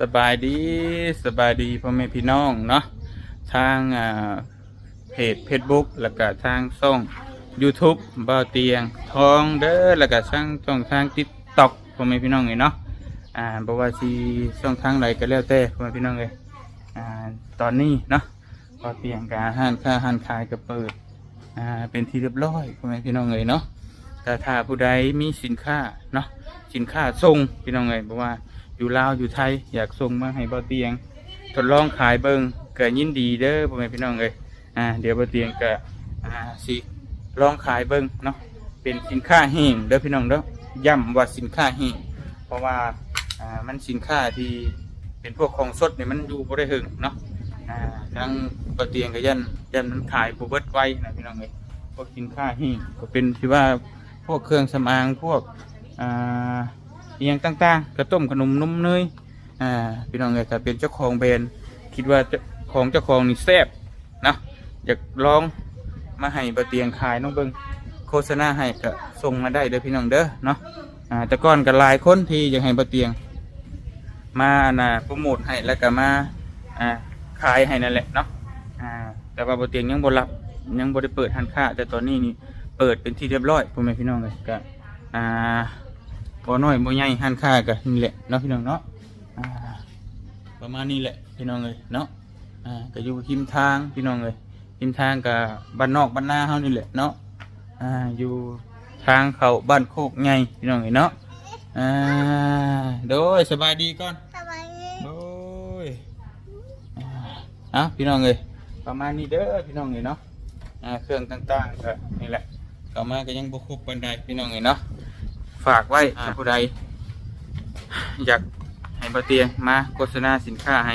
สบายดีสบายดีพ่อแม่พี่น้องเนาะทางอ่าเพจ Facebook แล้วก็ทางช่อง YouTube บ่าวเตียงทองเด้อแล้วก็ทางช่องทาง TikTok พ่อแม่พี่น้องเลยเนาะอ่าบ่ว่าสิช่องทางใดก็แล้วแต่พ่อแม่พี่น้องเลยอ่าตอนนี้เนาะบ่าวเตียงกับห้านค้าห้านขายก็เปิดอ่าเป็นที่เรียบร้อยพ่อแม่พี่น้องเลยเนาะแต่ถ้าผู้ใดมีสินค้าเนาะสินค้าส่งพี่น้องเลยบอกว่า อยู่ลาวอยู่ไทย อยากส่งมาให้เบาเตียง ทดลองขายเบิงเกิดยินดีเด้อพ่อแม่พี่น้องเลยอ่าเดี๋ยวเบาเตียงก็อ่าสิลองขายเบิงเนาะเป็นสินค้าแห้งเด้อพี่น้องเด้อย้ำว่าสินค้าแห้งเพราะว่าอ่ามันสินค้าที่เป็นพวกของสดเนี่ยมันอยู่บ่ได้หึงเนาะอ่าทั้งเบาเตียงก็ยันยันมันขายบ่เบิดไวนะพี่น้องเลยพวกสินค้าแห้งก็เป็นที่ว่าพวกเครื่องสำอางพวกอ่า อหย่างต่างๆกระต้มขนมนมเนยอ่าพี่น้องเลยถ้าเป็นเจ้าของแบรนด์คิดว่าเจ้าของเจ้าของนี่แซ่บนะอยากลองมาให้บะเตียงขายน้องเบิงโฆษณาให้ก็ส่งมาได้เด้อพี่น้องเด้อเนาะอ่าแต่ก่อนก็หลายคนที่อยากให้บะเตียง มาน่ะโปรโมทให้แล้วก็มาอ่าขายให้นั่นแหละเนาะอ่าแต่ว่าบะเตียงยังบ่รับยังบ่ได้เปิดหันค้าแต่ตอนนี้นี่เปิดเป็นที่เรียบร้อยพ่อแม่พี่น้องเลยก็อ่า บ่น้อยบ่ใหญ่หันค่ากันนี่แหละเนาะพี่น้องเนาะอ่าประมาณนี้แหละพี่น้องเลยเนาะอ่าก็อยู่หิมทางพี่น้องเลยหิมทางกับบ้านนอกบ้านนาเฮานี่แหละเนาะอ่าอยู่ทางเขาบ้านโคกใหญ่พี่น้องเลยเนาะอ่าโดยสบายดีก่อนสบายดีโดยอ่าอะพี่น้องเลยประมาณนี้เด้อพี่น้องเลยเนาะอ่าเครื่องต่างๆก็นี่แหละต่อมาก็ยังบ่ครบปานใดพี่น้องเลยเนาะ ฝากไว้ถ้าผู้ใด อยากให้บะเตียงมาโฆษณาสินค้าให้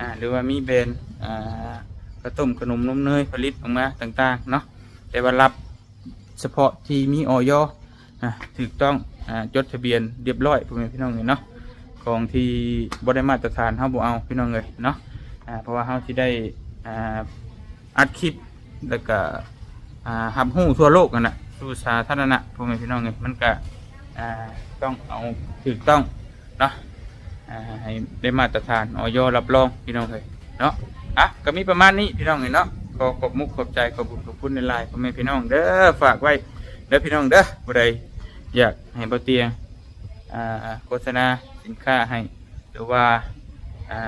อ่าหรือว่ามีแบรนด์อ่ากระต้มขนมนมเนยผลิตออกมาต่างๆเนาะแต่ว่ารับเฉพาะที่มีออยอ่าถูกต้องอ่าจดทะเบียนเรียบร้อยพ่อแม่พี่น้องเลยเนาะของที่บได้มาตรฐานเฮาบ่เอาพี่น้องเลยเนาะอ่าเพราะว่าเฮาที่ได้อ่าอัดคลิปแล้วก็อ่าหับหู้ทั่วโลกกันนะสู่สาธารณะพ่อแม่พี่น้องเลยมันก็ อ่าต้องเอาถูกต้องเนาะอ่าให้ได้มาตรฐานออยรับรองพี่น้องเลยเนาะอะก็มีประมาณนี้พี่น้องเลยเนาะขอขอบมุกขอบใจขอบบุญขอบคุณในไลน์พ่อแม่พี่น้องเด้อฝากไว้เด้อพี่น้องเด้อผู้ใดอยากให้เบาเตียงอ่าโฆษณาสินค้าให้หรือว่าอ่า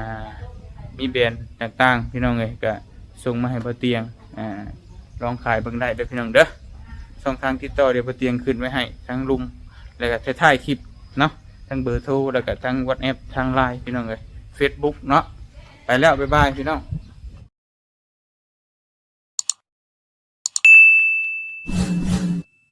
มีแบรนด์ต่างๆ พี่น้องเลยก็ส่งมาให้เบาเตียงอ่าลองขายเบิ่งได้เด้อพี่น้องเด้อช่องทางติดต่อเดี๋ยวเบาเตียงขึ้นไว้ให้ทั้งลุม แล้วก็ท้ายๆคลิปเนาะทั้งเบอร์โทรแล้วก็ทั้งวอทแอปทางไลน์พี่น้องเลยเฟซบุ๊กเนาะไปแล้วบ๊ายบายพี่น้อง